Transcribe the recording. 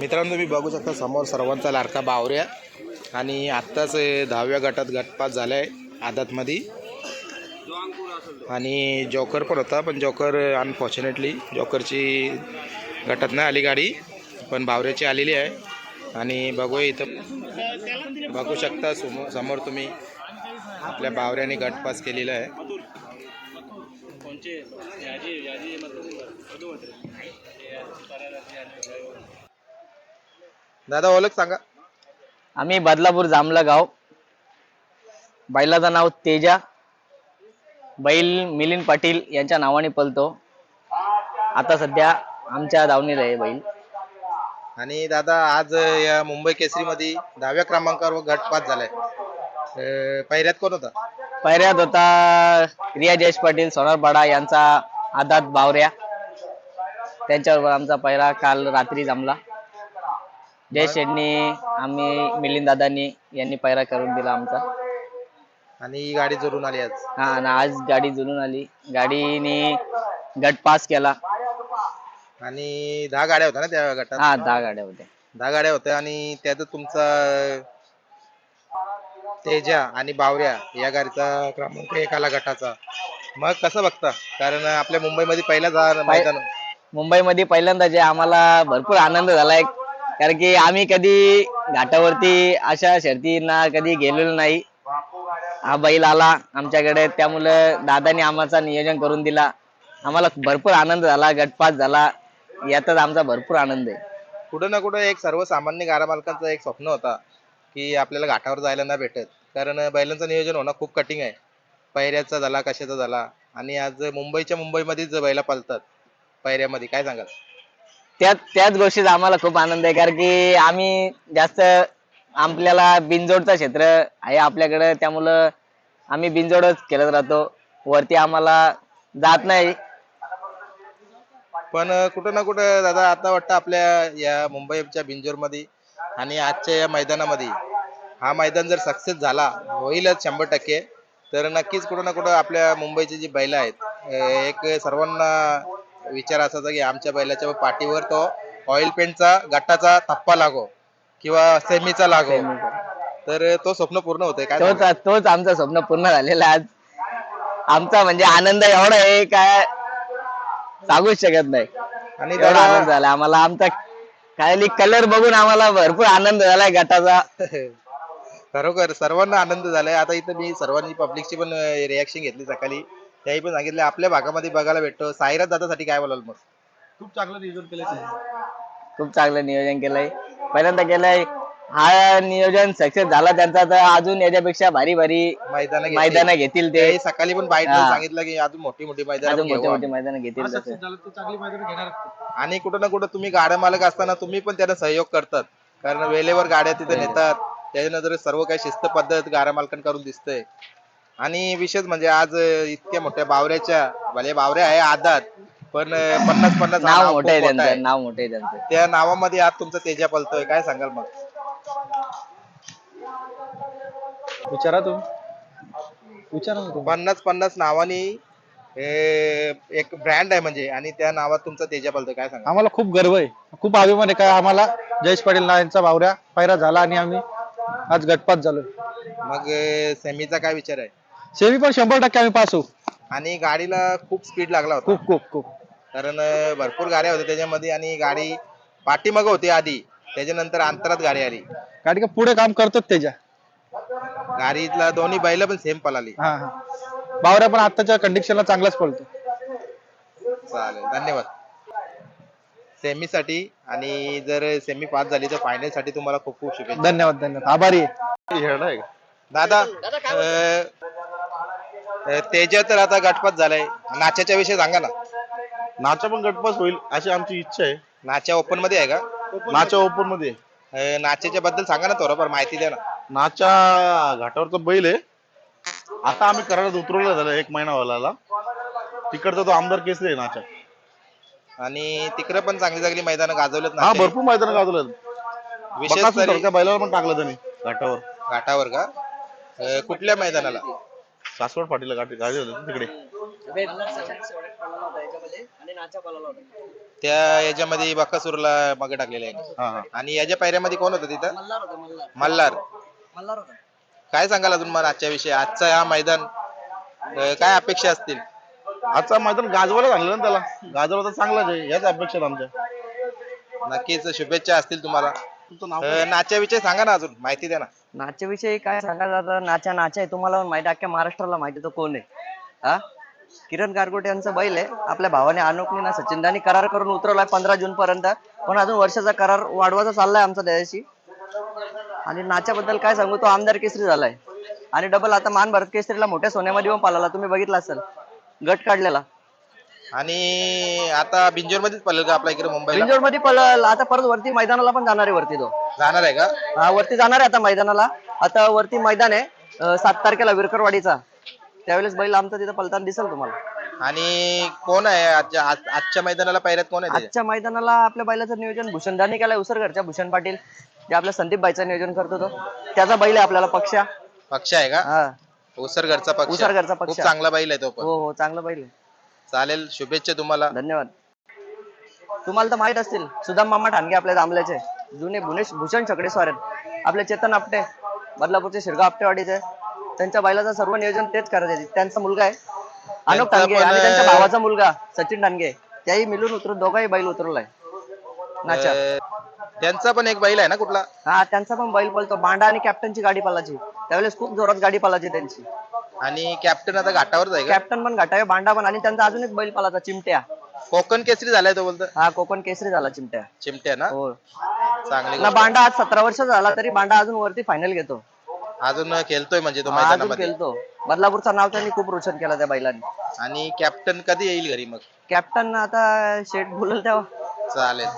मित्रांनो तुम्ही बघू शकता समोर सर्वांचा लाडका बावऱ्या आणि आत्ताच दहाव्या गटात गटपास झाला आहे आदातमध्ये. आणि जॉकर पण होता पण जॉकर अनफॉर्च्युनेटली जॉकरची गटात नाही आली गाडी पण बावऱ्याची आलेली आहे. आणि बघूया इथं. बघू शकता समोर समोर तुम्ही आपल्या बावऱ्याने गटपास केलेला आहे. दादा ओळख सांगा. आम्ही बदलापूर जामला गाव. बैलाचं नाव तेजा. बैल मिलिंद पाटील यांच्या नावाने पलतो आता सध्या आमच्या दावणीला आहे बैल. आणि दादा आज या मुंबई केसरीमध्ये दहाव्या क्रमांकावर गटपात झालाय. अं, पहिऱ्यात कोण होता? पहिऱ्यात होता रिया जयेश पाटील सोनारपाडा यांचा आदात बावऱ्या. त्यांच्याबरोबर आमचा पहिला काल रात्री जमला. जयेश यांनी आम्ही मिलिंद दादांनी यांनी पहिरा करून दिला आमचा. आणि ही गाडी जोडून आली आज. हा आणि आज गाडी जुळून आली. गाडीने गट पास केला. आणि दहा गाड्या होत्या ना त्या गटात? हा दहा गाड्या होत्या. दहा गाड्या होत्या आणि त्यात तुमचा तेजा आणि बावऱ्या या गाडीचा क्रमांक एक आला गटाचा. मग कसं बघता? कारण आपल्या मुंबईमध्ये पहिला जा मैदान. मुंबईमध्ये पहिल्यांदा जे आम्हाला भरपूर आनंद झालाय कारण की आम्ही कधी घाटावरती अशा शर्तींना कधी गेलेलो नाही. हा बैल आला आमच्याकडे. त्यामुळे दादाने आम्हाला नियोजन करून दिला. आम्हाला भरपूर आनंद झाला गटपास झाला. यातच आमचा भरपूर आनंद आहे. कुठं ना कुठं एक सर्वसामान्य गाडा मालकांचं एक स्वप्न होता. की आपल्याला घाटावर जायला नाही भेटत. कारण बैलांचं नियोजन होणं खूप कठीण आहे. पैऱ्याचा झाला कशाचा झाला? आणि आज मुंबईच्या मुंबईमध्येच बैला पालतात पैऱ्यामध्ये काय सांगाल? त्यात त्याच गोष्टीचा आम्हाला खूप आनंद आहे. कारण की आम्ही जास्त आपल्याला बिनजोडचं क्षेत्र आहे आपल्याकडे. त्यामुळं आम्ही बिनजोडच खेळत राहतो. वरती आम्हाला जात नाही. पण कुठं ना कुठं दादा आता वाटतं आपल्या या मुंबईच्या बिंजोरमध्ये आणि आजच्या या मैदानामध्ये हा मैदान जर सक्सेस झाला होईलच शंभर टक्के. तर नक्कीच कुठं ना कुठं आपल्या मुंबईची जी बैल आहेत एक सर्वांना विचार असायचा की आमच्या बैलाच्या पाठीवर तो ऑइल पेंटचा गट्टाचा थप्पा लागो किंवा सेमीचा लागो. तर तो स्वप्न पूर्ण होतंय. काय तोच? तोच आमचं स्वप्न पूर्ण झालेलं आज. आमचा म्हणजे आनंद एवढा आहे काय सांगूच शकत नाही. आणि एवढा दादा आनंद झाला. आम्हाला आमचा खाली कलर बघून आम्हाला भरपूर आनंद झालाय गटाचा. खरोखर सर्वांना आनंद झालाय. आता इथं मी सर्वांनी पब्लिकची पण रिॲक्शन घेतली सकाळी. त्याही पण सांगितलं आपल्या भागामध्ये बघायला भेटतो. साईराज दादासाठी काय बोलाल मग? खूप चांगलं नियोजन केलं खूप चांगलं नियोजन केलंय. पहिल्यांदा केलंय हा नियोजन सक्सेस झाला त्यांचा तर अजून याच्यापेक्षा भारी भारी मैदान मैदान घेतील ते. सकाळी पण बाईट हा. सांगितलं की अजून मोठी मोठी मैदान अजून मोठे मोठे मैदान घेतील तसं. सक्सेस झालं तर चांगली मैदान घेणार आणि कुठं ना कुठं तुम्ही गाड्या मालक असताना तुम्ही पण त्यांना सहयोग करतात. कारण वेळेवर गाड्या तिथे नेतात. त्याच्यानंतर सर्व काही शिस्त पद्धत गाड्या मालकांकडून दिसतंय. आणि विशेष म्हणजे आज अं, इतक्या मोठ्या बावऱ्याच्या भले बावऱ्या आहे आदात पण अं, पन्नास पन्नास हा नाव मोठं आहे खूप मोठं त्यांचं आहे. नाव मोठं आहे त्यांचं. त्या नावामध्ये आज तुमचा तेजा पलतोय. काय सांगाल मग? विचारा तुम्ही. विचारा ना तुम्ही. पन्नास पन्नास नावानी हे एक ब्रँड आहे म्हणजे आणि त्या नावात तुमचा तेजा पलतोय काय सांगा आम्हाला खूप गर्व आहे. खूप अभिमान आहे काय आम्हाला जयेश पाटील ना यांचा भावऱ्या पायरा झाला आणि आम्ही आज गटपात झालो मग अं, सेमीचा काय विचार आहे? सेमी पण शंभर टक्के आम्ही पास होऊ. आणि गाडीला खूप स्पीड लागला होता. खूप खूप खूप. कारण अं, भरपूर गाड्या होत्या त्याच्यामध्ये आणि गाडी पाठीमागं होती आधी. त्याच्यानंतर अंतरात गाडी आली. गाडी का पुढे काम करतोच त्याच्या गाडीतला दोन्ही बैल पण सेम पळाली. हा हा. बावऱ्या पण आताच्या कंडिशनला चांगलाच पळतो. चालेल धन्यवाद. सेमीसाठी आणि जर सेमी पास झाली तर फायनलसाठी तुम्हाला खूप खूप शुभेच्छा. धन्यवाद धन्यवाद. आभारी आहे. दादा अं, अं, तेजा तर आता गटपात झालाय. नाच्याच्या विषयी सांगा ना. नाचा पण गटपास होईल अशी आमची इच्छा आहे. नाच्या ओपनमध्ये आहे का? नाचा ओपनमध्ये अं, नाच्याच्या बद्दल सांगा ना थोडंफार माहिती द्या ना. नाचा घाटावरचा बैल आहे. आता आम्ही कराडात उतरवलं झालं एक महिना व्हायला. तिकडचा तो आमदार केसरी आहे नाचा आणि तिकडे पण चांगली चांगली मैदान गाजवलेत हा ना भरपूर मैदान गाजवलं विशेष तरी त्या बैलावर पण टाकलं त्यांनी घाटावर. घाटावर का? अं, कुठल्या मैदानाला? सासवड फाटीला गाठी गाडी होती ना तिकडे. त्या याच्यामध्ये बकासूरला मागे टाकलेले आहे. हा हा. आणि याच्या पायऱ्यामध्ये कोण होतं तिथं? मल्हार. काय सांगाल अजून मला आजच्या विषयी? आजचा हा मैदान अं, काय अपेक्षा असतील? आजचा मैदान गाजवायला झालेला ना त्याला. गाजवला तर चांगलाच आहे. याच अपेक्षा आहेत आमच्या. नक्कीच शुभेच्छा असतील तुम्हाला. तुमचं नाव नाच्या विषयी सांगा ना अजून माहिती द्या ना. नाच्याविषयी काय सांगायचं आता? नाच्या नाच्या आहे. तुम्हाला पण माहिती आहे, अख्ख्या महाराष्ट्राला माहिती तो कोण आहे. हा? किरण गारगोटे यांचा बैल आहे. आपल्या भावाने अनुकने ना सचिनदानी करार करून उतरवलाय पंधरा जून पर्यंत पण अजून वर्षाचा करार वाढवायचा चाललाय आमचा त्याच्याशी. आणि नाच्याबद्दल काय सांगू? तो आमदार केसरी झालाय. आणि डबल आता मान भरत केसरीला मोठ्या सोन्यामध्ये पण पालाला तुम्ही बघितला असेल. गट काढलेला. आणि आता बिंजोर मध्येच पडेल का आपल्या इकडे मुंबईला? बिंजोडमध्ये पळल. आता परत वरती मैदानाला पण जाणार आहे वरती तो. जाणार आहे का? हा वरती जाणार आहे आता मैदानाला. आता वरती मैदान आहे अं, सात तारखेला विरकरवाडीचा. त्यावेळेस बैल आमचा तिथं पलताना दिसेल तुम्हाला. आणि कोण आहे आजच्या आज- आजच्या मैदानाला पायऱ्यात कोण आहे त्याच्या? आजच्या मैदानाला आपल्या बैलाचं नियोजन भूषणदानी केलंय उसरघरच्या भूषण पाटील. जे आपल्या संदीप बाईचं नियोजन करतो तो त्याचा बैल आहे आपल्याला पक्षा. पक्ष आहे का? हा. उसरगडचा पक्ष. उसरगडचा खूप पक्ष. चांगला बैल आहे तो पण. हो हो चांगला बैल आहे. चालेल शुभेच्छा तुम्हाला. धन्यवाद. तुम्हाला तर माहीत असतील सुदाम मामा ठाणगे आपल्या दामल्याचे जुने भुनेश भूषण छकडे स्वार आहेत आपले चेतन आपटे बदलापूरचे शिरगाव आपटेवाडीचे. त्यांच्या बैलाचं सर्व नियोजन तेच करत आहेत. त्यांचा मुलगा आहे त्यांचा ठाणगे पण, आणि त्यांच्या भावाचा मुलगा सचिन ठाणगे. त्याही मिळून उतरून दोघाही बैल उतरवलाय. नाचा. अं, त्यांचा पण एक बैल आहे ना कुठला? हा त्यांचा पण बैल पळतो बांडा आणि कॅप्टनची गाडी पालाची. त्यावेळेस खूप जोरात गाडी पालाची त्यांची. आणि कॅप्टन आता घाटावर का? कॅप्टन पण घाटावे बांडा पण. आणि त्यांचा अजून एक बैल पालाचा चिमट्या. कोकण केसरी झालाय तो बोलतो हा कोकण केसरी झाला चिमट्या. चिमट्या ना? हो. चांगली ना गोष्ट. बांडा आज सतरा वर्ष झाला तरी बांडा अजून वरती फायनल घेतो. अजून खेळतोय म्हणजे तो हा, अजून मैदानामध्ये? खेळतो. बदलापूरचं नाव त्यांनी खूप रोशन केलं त्या बैलांनी. आणि कॅप्टन कधी येईल घरी मग? कॅप्टन आता शेट बोलल तेव्हा. चालेल.